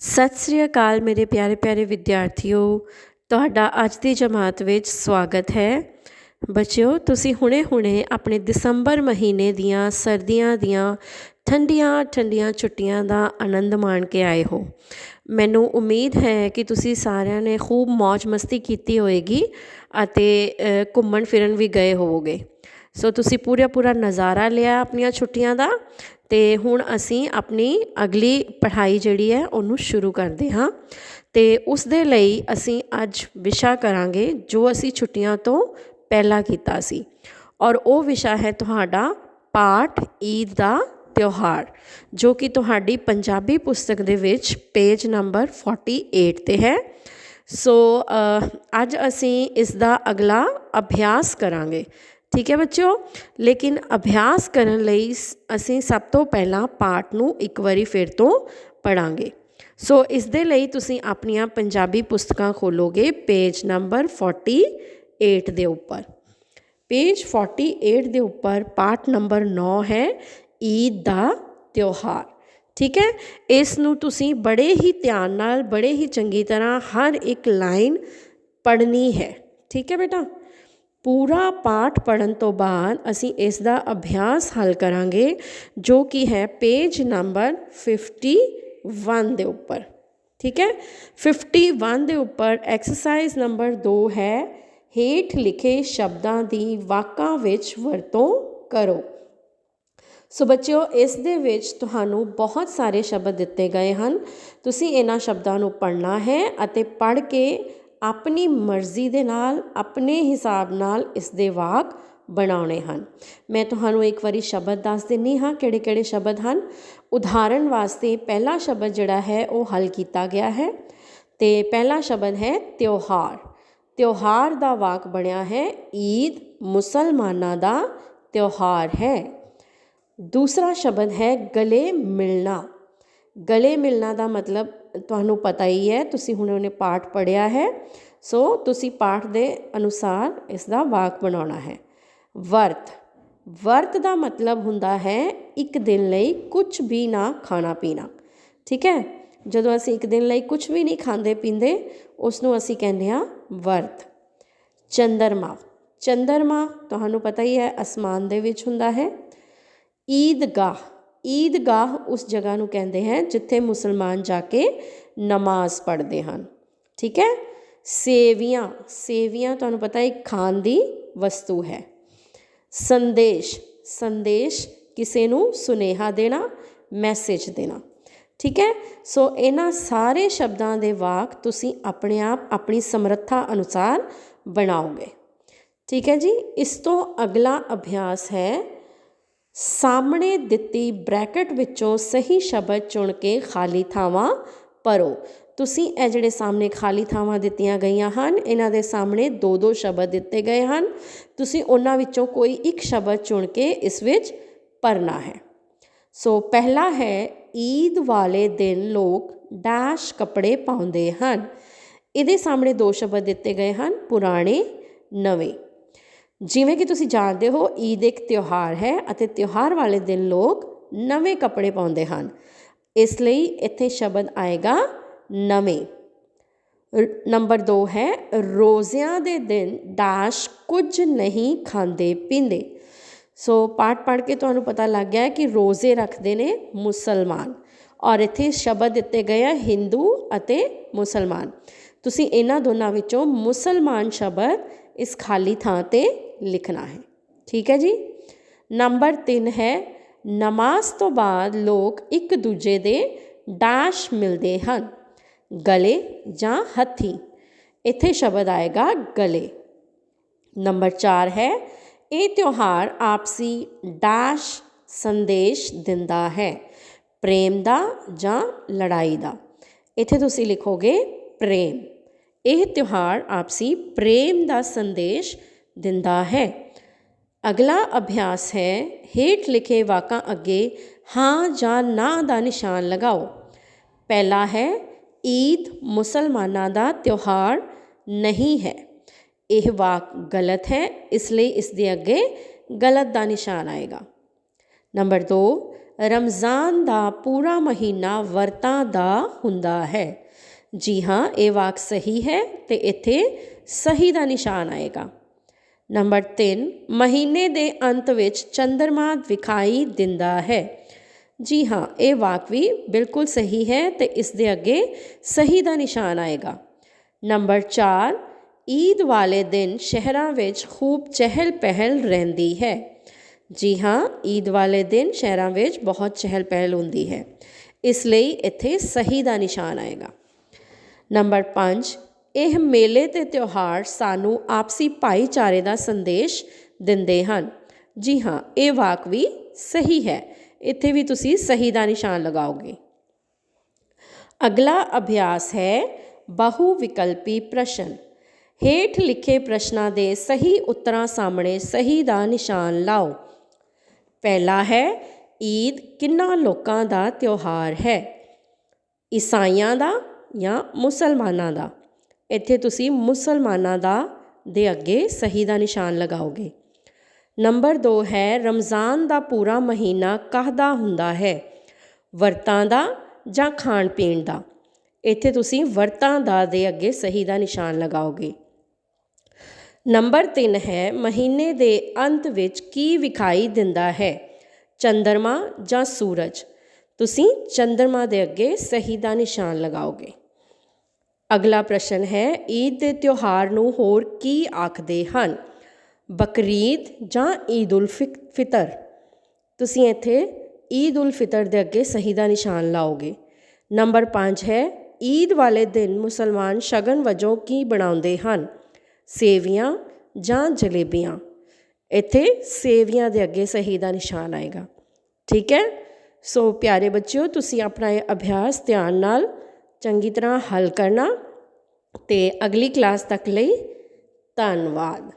ਸਤਿ ਸ੍ਰੀ ਅਕਾਲ ਮੇਰੇ ਪਿਆਰੇ ਪਿਆਰੇ ਵਿਦਿਆਰਥੀਓ, ਤੁਹਾਡਾ ਅੱਜ ਦੀ ਜਮਾਤ ਵਿੱਚ ਸਵਾਗਤ ਹੈ। ਬੱਚਿਓ, ਤੁਸੀਂ ਹੁਣੇ-ਹੁਣੇ ਆਪਣੇ ਦਸੰਬਰ ਮਹੀਨੇ ਦੀਆਂ ਸਰਦੀਆਂ ਦੀਆਂ ਠੰਡੀਆਂ ਠੰਡੀਆਂ ਛੁੱਟੀਆਂ ਦਾ ਆਨੰਦ ਮਾਣ ਕੇ ਆਏ ਹੋ। ਮੈਨੂੰ ਉਮੀਦ ਹੈ ਕਿ ਤੁਸੀਂ ਸਾਰਿਆਂ ਨੇ ਖੂਬ ਮौज ਮਸਤੀ ਕੀਤੀ ਹੋਏਗੀ ਅਤੇ ਘੁੰਮਣ ਫਿਰਨ ਵੀ ਗਏ ਹੋਵੋਗੇ। ਸੋ ਤੁਸੀਂ ਪੂਰਾ ਪੂਰਾ ਨਜ਼ਾਰਾ ਲਿਆ ਆਪਣੀਆਂ ਛੁੱਟੀਆਂ ਦਾ ਤੇ ਹੁਣ ਅਸੀਂ ਆਪਣੀ ਅਗਲੀ ਪੜ੍ਹਾਈ ਜਿਹੜੀ ਹੈ ਉਹਨੂੰ ਸ਼ੁਰੂ ਕਰਦੇ ਹਾਂ ਅਤੇ ਉਸ ਦੇ ਲਈ ਅਸੀਂ ਅੱਜ ਵਿਸ਼ਾ ਕਰਾਂਗੇ ਜੋ ਅਸੀਂ ਛੁੱਟੀਆਂ ਤੋਂ ਪਹਿਲਾਂ ਕੀਤਾ ਸੀ ਔਰ ਉਹ ਵਿਸ਼ਾ ਹੈ ਤੁਹਾਡਾ ਪਾਠ ਈਦ ਦਾ ਤਿਉਹਾਰ, ਜੋ ਕਿ ਤੁਹਾਡੀ ਪੰਜਾਬੀ ਪੁਸਤਕ ਦੇ ਵਿੱਚ ਪੇਜ ਨੰਬਰ 48 ਤੇ ਹੈ। ਸੋ ਅੱਜ ਅਸੀਂ ਇਸ ਦਾ ਅਗਲਾ ਅਭਿਆਸ ਕਰਾਂਗੇ। ਠੀਕ ਹੈ ਬੱਚਿਓ? ਲੇਕਿਨ ਅਭਿਆਸ ਕਰਨ ਲਈ ਸ- ਅਸੀਂ ਸਭ ਤੋਂ ਪਹਿਲਾਂ ਪਾਠ ਨੂੰ ਇੱਕ ਵਾਰੀ ਫਿਰ ਤੋਂ ਪੜਾਂਗੇ ਸੋ ਇਸ ਦੇ ਲਈ ਤੁਸੀਂ ਆਪਣੀਆਂ ਪੰਜਾਬੀ ਪੁਸਤਕਾਂ ਖੋਲੋਗੇ ਪੇਜ ਨੰਬਰ 48 ਦੇ ਉੱਪਰ। ਪੇਜ 48 ਦੇ ਉੱਪਰ ਪਾਠ ਨੰਬਰ 9 ਹੈ ਈਦ ਦਾ ਤਿਉਹਾਰ। ਠੀਕ ਹੈ? ਇਸ ਨੂੰ ਤੁਸੀਂ ਬੜੇ ਹੀ ਧਿਆਨ ਨਾਲ, ਬੜੇ ਹੀ ਚੰਗੀ ਤਰ੍ਹਾਂ ਹਰ ਇੱਕ ਲਾਈਨ ਪੜ੍ਹਨੀ ਹੈ। ਠੀਕ ਹੈ ਬੇਟਾ? ਪੂਰਾ ਪਾਠ ਪੜਨ ਤੋਂ ਬਾਅਦ ਅਸੀਂ ਇਸ ਦਾ ਅਭਿਆਸ ਹੱਲ ਕਰਾਂਗੇ, ਜੋ ਕਿ ਹੈ ਪੇਜ ਨੰਬਰ 51 ਦੇ ਉੱਪਰ। ਠੀਕ ਹੈ? 51 ਦੇ ਉੱਪਰ ਐਕਸਰਸਾਈਜ਼ ਨੰਬਰ 2 ਹੈ, ਹੇਠ ਲਿਖੇ ਸ਼ਬਦਾਂ ਦੀ ਵਾਕਾਂ ਵਿੱਚ ਵਰਤੋਂ ਕਰੋ। ਸੋ ਬੱਚਿਓ, ਇਸ ਦੇ ਵਿੱਚ ਤੁਹਾਨੂੰ ਬਹੁਤ ਸਾਰੇ ਸ਼ਬਦ ਦਿੱਤੇ ਗਏ ਹਨ। ਤੁਸੀਂ ਇਹਨਾਂ ਸ਼ਬਦਾਂ ਨੂੰ ਪੜ੍ਹਨਾ ਹੈ ਅਤੇ ਪੜ੍ਹ ਕੇ ਆਪਣੀ ਮਰਜ਼ੀ ਦੇ ਨਾਲ, ਆਪਣੇ ਹਿਸਾਬ ਨਾਲ ਇਸ ਦੇ ਵਾਕ ਬਣਾਉਣੇ ਹਨ। ਮੈਂ ਤੁਹਾਨੂੰ ਇੱਕ ਵਾਰੀ ਸ਼ਬਦ ਦੱਸ ਦਿੰਨੀ ਹਾਂ, ਕਿਹੜੇ ਕਿਹੜੇ ਸ਼ਬਦ ਹਨ। ਉਦਾਹਰਣ ਵਾਸਤੇ ਪਹਿਲਾ ਸ਼ਬਦ ਜਿਹੜਾ ਹੈ, ਉਹ ਹੱਲ ਕੀਤਾ ਗਿਆ ਹੈ ਤੇ ਪਹਿਲਾ ਸ਼ਬਦ ਹੈ ਤਿਉਹਾਰ। ਤਿਉਹਾਰ ਦਾ ਵਾਕ ਬਣਿਆ ਹੈ, ਈਦ ਮੁਸਲਮਾਨਾਂ ਦਾ ਤਿਉਹਾਰ ਹੈ। ਦੂਸਰਾ ਸ਼ਬਦ ਹੈ ਗਲੇ ਮਿਲਣਾ। ਗਲੇ ਮਿਲਣਾ ਦਾ ਮਤਲਬ ਤੁਹਾਨੂੰ ਪਤਾ ਹੀ ਹੈ, ਤੁਸੀਂ ਹੁਣ ਉਹਨੇ ਪਾਠ ਪੜ੍ਹਿਆ ਹੈ, ਸੋ ਤੁਸੀਂ ਪਾਠ ਦੇ ਅਨੁਸਾਰ ਇਸ ਦਾ ਵਾਕ ਬਣਾਉਣਾ ਹੈ। ਵਰਤ ਵਰਤ ਦਾ ਮਤਲਬ ਹੁੰਦਾ ਹੈ ਇੱਕ ਦਿਨ ਲਈ ਕੁਝ ਵੀ ਨਾ ਖਾਣਾ ਪੀਣਾ, ਠੀਕ ਹੈ? ਜਦੋਂ ਅਸੀਂ ਇੱਕ ਦਿਨ ਲਈ ਕੁਝ ਵੀ ਨਹੀਂ ਖਾਂਦੇ ਪੀਂਦੇ ਉਸ ਨੂੰ ਅਸੀਂ ਕਹਿੰਦੇ ਹਾਂ ਵਰਤ। ਚੰਦਰਮਾ ਚੰਦਰਮਾ ਤੁਹਾਨੂੰ ਪਤਾ ਹੀ ਹੈ ਅਸਮਾਨ ਦੇ ਵਿੱਚ ਹੁੰਦਾ ਹੈ। ਈਦਗਾਹ ਈਦਗਾਹ ਉਸ ਜਗ੍ਹਾ ਨੂੰ ਕਹਿੰਦੇ ਹੈ ਜਿੱਥੇ ਮੁਸਲਮਾਨ ਜਾ ਕੇ ਨਮਾਜ਼ ਪੜ੍ਹਦੇ ਹਨ। ਠੀਕ ਹੈ? ਸੇਵੀਆਂ ਸੇਵੀਆਂ ਤੁਹਾਨੂੰ ਪਤਾ ਇੱਕ ਖਾਣ ਦੀ ਵਸਤੂ ਹੈ। ਸੰਦੇਸ਼ ਸੰਦੇਸ਼ ਕਿਸੇ ਨੂੰ ਸੁਨੇਹਾ ਦੇਣਾ ਮੈਸੇਜ ਦੇਣਾ। ਠੀਕ ਹੈ? ਸੋ ਇਹਨਾਂ ਸਾਰੇ ਸ਼ਬਦਾਂ ਦੇ ਵਾਕ ਤੁਸੀਂ ਆਪਣੇ ਆਪ ਆਪਣੀ ਸਮਰੱਥਾ ਅਨੁਸਾਰ ਬਣਾਓਗੇ। ਠੀਕ ਹੈ ਜੀ? ਇਸ ਤੋਂ ਅਗਲਾ ਅਭਿਆਸ ਹੈ ਸਾਹਮਣੇ ਦਿੱਤੀ ਬ੍ਰੈਕਟ ਵਿੱਚੋਂ ਸਹੀ ਸ਼ਬਦ ਚੁਣ ਕੇ ਖਾਲੀ ਥਾਵਾਂ ਭਰੋ। ਤੁਸੀਂ ਇਹ ਜਿਹੜੇ ਸਾਹਮਣੇ ਖਾਲੀ ਥਾਵਾਂ ਦਿੱਤੀਆਂ ਗਈਆਂ ਹਨ, ਇਹਨਾਂ ਦੇ ਸਾਹਮਣੇ ਦੋ ਦੋ ਸ਼ਬਦ ਦਿੱਤੇ ਗਏ ਹਨ। ਤੁਸੀਂ ਉਹਨਾਂ ਵਿੱਚੋਂ ਕੋਈ ਇੱਕ ਸ਼ਬਦ ਚੁਣ ਕੇ ਇਸ ਵਿੱਚ ਭਰਨਾ ਹੈ। ਸੋ ਪਹਿਲਾ ਹੈ, ਈਦ ਵਾਲੇ ਦਿਨ ਲੋਕ ਡੈਸ਼ ਕੱਪੜੇ ਪਾਉਂਦੇ ਹਨ। ਇਹਦੇ ਸਾਹਮਣੇ ਦੋ ਸ਼ਬਦ ਦਿੱਤੇ ਗਏ ਹਨ, ਪੁਰਾਣੇ, ਨਵੇਂ। ਜਿਵੇਂ ਕਿ ਤੁਸੀਂ ਜਾਣਦੇ ਹੋ, ਈਦ ਇੱਕ ਤਿਉਹਾਰ ਹੈ ਅਤੇ ਤਿਉਹਾਰ ਵਾਲੇ ਦਿਨ ਲੋਕ ਨਵੇਂ ਕੱਪੜੇ ਪਾਉਂਦੇ ਹਨ। ਇਸ ਲਈ ਇੱਥੇ ਸ਼ਬਦ ਆਏਗਾ ਨਵੇਂ। ਨੰਬਰ 2 ਹੈ, ਰੋਜ਼ਿਆਂ ਦੇ ਦਿਨ ਦਾਸ਼ ਕੁਝ ਨਹੀਂ ਖਾਂਦੇ ਪੀਂਦੇ। ਸੋ ਪਾਠ ਪੜ੍ਹ ਕੇ ਤੁਹਾਨੂੰ ਪਤਾ ਲੱਗ ਗਿਆ ਕਿ ਰੋਜ਼ੇ ਰੱਖਦੇ ਨੇ ਮੁਸਲਮਾਨ। ਔਰ ਇੱਥੇ ਸ਼ਬਦ ਦਿੱਤੇ ਗਏ ਆ ਹਿੰਦੂ ਅਤੇ ਮੁਸਲਮਾਨ। ਤੁਸੀਂ ਇਹਨਾਂ ਦੋਨਾਂ ਵਿੱਚੋਂ ਮੁਸਲਮਾਨ ਸ਼ਬਦ ਇਸ ਖਾਲੀ ਥਾਂ ਤੇ ਲਿਖਣਾ ਹੈ ਠੀਕ ਹੈ ਜੀ ਨੰਬਰ 3 ਹੈ ਨਮਾਜ਼ ਤੋਂ ਬਾਅਦ ਲੋਕ ਇੱਕ ਦੂਜੇ ਦੇ ਡਾਸ਼ ਮਿਲਦੇ ਹਨ ਗਲੇ ਜਾਂ ਹੱਥੀ ਇੱਥੇ ਸ਼ਬਦ ਆਏਗਾ ਗਲੇ ਨੰਬਰ 4 ਹੈ ਇਹ ਤਿਉਹਾਰ ਆਪਸੀ ਡਾਸ਼ ਸੰਦੇਸ਼ ਦਿੰਦਾ ਹੈ ਪ੍ਰੇਮ ਦਾ ਜਾਂ ਲੜਾਈ ਦਾ ਇੱਥੇ ਤੁਸੀਂ ਲਿਖੋਗੇ ਪ੍ਰੇਮ ਇਹ ਤਿਉਹਾਰ ਆਪਸੀ ਪ੍ਰੇਮ ਦਾ ਸੰਦੇਸ਼ ਦਿੰਦਾ ਹੈ। ਅਗਲਾ ਅਭਿਆਸ ਹੈ, ਹੇਠ ਲਿਖੇ ਵਾਕਾਂ ਅੱਗੇ ਹਾਂ ਜਾਂ ਨਾ ਦਾ ਨਿਸ਼ਾਨ ਲਗਾਓ। ਪਹਿਲਾ ਹੈ, ਈਦ ਮੁਸਲਮਾਨਾਂ ਦਾ ਤਿਉਹਾਰ ਨਹੀਂ ਹੈ। ਇਹ ਵਾਕ ਗਲਤ ਹੈ, ਇਸ ਲਈ ਇਸ ਦੇ ਅੱਗੇ ਗਲਤ ਦਾ ਨਿਸ਼ਾਨ ਆਏਗਾ। ਨੰਬਰ 2 ਰਮਜ਼ਾਨ ਦਾ ਪੂਰਾ ਮਹੀਨਾ ਵਰਤਾਂ ਦਾ ਹੁੰਦਾ ਹੈ। ਜੀ ਹਾਂ, ਇਹ ਵਾਕ ਸਹੀ ਹੈ ਤੇ ਇੱਥੇ ਸਹੀ ਦਾ ਨਿਸ਼ਾਨ ਆਏਗਾ। ਨੰਬਰ 3 ਮਹੀਨੇ ਦੇ ਅੰਤ ਵਿੱਚ ਚੰਦਰਮਾ ਵਿਖਾਈ ਦਿੰਦਾ ਹੈ। ਜੀ ਹਾਂ, ਇਹ ਵਾਕ ਵੀ ਬਿਲਕੁਲ ਸਹੀ ਹੈ ਤੇ ਇਸ ਦੇ ਅੱਗੇ ਸਹੀ ਦਾ ਨਿਸ਼ਾਨ ਆਏਗਾ। ਨੰਬਰ 4 ਈਦ ਵਾਲੇ ਦਿਨ ਸ਼ਹਿਰਾਂ ਵਿੱਚ ਖੂਬ ਚਹਿਲ ਪਹਿਲ ਰਹਿੰਦੀ ਹੈ। ਜੀ ਹਾਂ, ਈਦ ਵਾਲੇ ਦਿਨ ਸ਼ਹਿਰਾਂ ਵਿੱਚ ਬਹੁਤ ਚਹਿਲ ਪਹਿਲ ਹੁੰਦੀ ਹੈ। ਇਸ ਲਈ ਇੱਥੇ ਸਹੀ ਦਾ ਨਿਸ਼ਾਨ ਆਏਗਾ। ਨੰਬਰ 5 ਇਹ ਮੇਲੇ ਤੇ ਤਿਉਹਾਰ ਸਾਨੂੰ ਆਪਸੀ ਭਾਈਚਾਰੇ ਦਾ ਸੰਦੇਸ਼ ਦਿੰਦੇ ਹਨ। ਜੀ ਹਾਂ, ਇਹ ਵਾਕ ਵੀ ਸਹੀ ਹੈ। ਇੱਥੇ ਵੀ ਤੁਸੀਂ ਸਹੀ ਦਾ ਨਿਸ਼ਾਨ ਲਗਾਓਗੇ। ਅਗਲਾ ਅਭਿਆਸ ਹੈ ਬਹੁ ਵਿਕਲਪੀ ਪ੍ਰਸ਼ਨ। ਹੇਠ ਲਿਖੇ ਪ੍ਰਸ਼ਨਾਂ ਦੇ ਸਹੀ ਉੱਤਰਾਂ ਸਾਹਮਣੇ ਸਹੀ ਦਾ ਨਿਸ਼ਾਨ ਲਾਓ। ਪਹਿਲਾ ਹੈ, ਈਦ ਕਿੰਨਾ ਲੋਕਾਂ ਦਾ ਤਿਉਹਾਰ ਹੈ? ਈਸਾਈਆਂ ਦਾ ਜਾਂ ਮੁਸਲਮਾਨਾਂ ਦਾ? ਇੱਥੇ ਤੁਸੀਂ ਮੁਸਲਮਾਨਾਂ ਦਾ ਦੇ ਅੱਗੇ ਸਹੀ ਦਾ ਨਿਸ਼ਾਨ ਲਗਾਓਗੇ। ਨੰਬਰ 2 ਹੈ, ਰਮਜ਼ਾਨ ਦਾ ਪੂਰਾ ਮਹੀਨਾ ਕਾਹਦਾ ਹੁੰਦਾ ਹੈ? ਵਰਤਾਂ ਦਾ ਜਾਂ ਖਾਣ ਪੀਣ ਦਾ? ਇੱਥੇ ਤੁਸੀਂ ਵਰਤਾਂ ਦਾ ਦੇ ਅੱਗੇ ਸਹੀ ਦਾ ਨਿਸ਼ਾਨ ਲਗਾਓਗੇ। ਨੰਬਰ 3 ਹੈ, ਮਹੀਨੇ ਦੇ ਅੰਤ ਵਿੱਚ ਕੀ ਵਿਖਾਈ ਦਿੰਦਾ ਹੈ? ਚੰਦਰਮਾ ਜਾਂ ਸੂਰਜ? ਤੁਸੀਂ ਚੰਦਰਮਾ ਦੇ ਅੱਗੇ ਸਹੀ ਦਾ ਨਿਸ਼ਾਨ ਲਗਾਓਗੇ। ਅਗਲਾ ਪ੍ਰਸ਼ਨ ਹੈ, ਈਦ ਦੇ ਤਿਉਹਾਰ ਨੂੰ ਹੋਰ ਕੀ ਆਖਦੇ ਹਨ? ਬਕਰੀਦ ਜਾਂ ਈਦ ਉਲ ਫਿਕ- ਫਿਤਰ? ਤੁਸੀਂ ਇੱਥੇ ਈਦ ਉਲ ਫਿਤਰ ਦੇ ਅੱਗੇ ਸਹੀ ਦਾ ਨਿਸ਼ਾਨ ਲਾਓਗੇ। ਨੰਬਰ 5 ਹੈ, ਈਦ ਵਾਲੇ ਦਿਨ ਮੁਸਲਮਾਨ ਸ਼ਗਨ ਵਜੋਂ ਕੀ ਬਣਾਉਂਦੇ ਹਨ? ਸੇਵੀਆਂ ਜਾਂ ਜਲੇਬੀਆਂ? ਇੱਥੇ ਸੇਵੀਆਂ ਦੇ ਅੱਗੇ ਸਹੀ ਦਾ ਨਿਸ਼ਾਨ ਆਏਗਾ। ਠੀਕ ਹੈ? ਸੋ ਪਿਆਰੇ ਬੱਚਿਓ, ਤੁਸੀਂ ਆਪਣਾ ਇਹ ਅਭਿਆਸ ਧਿਆਨ ਨਾਲ ਚੰਗੀ ਤਰ੍ਹਾਂ ਹੱਲ ਕਰਨਾ ਅਤੇ ਅਗਲੀ ਕਲਾਸ ਤੱਕ ਲਈ ਧੰਨਵਾਦ।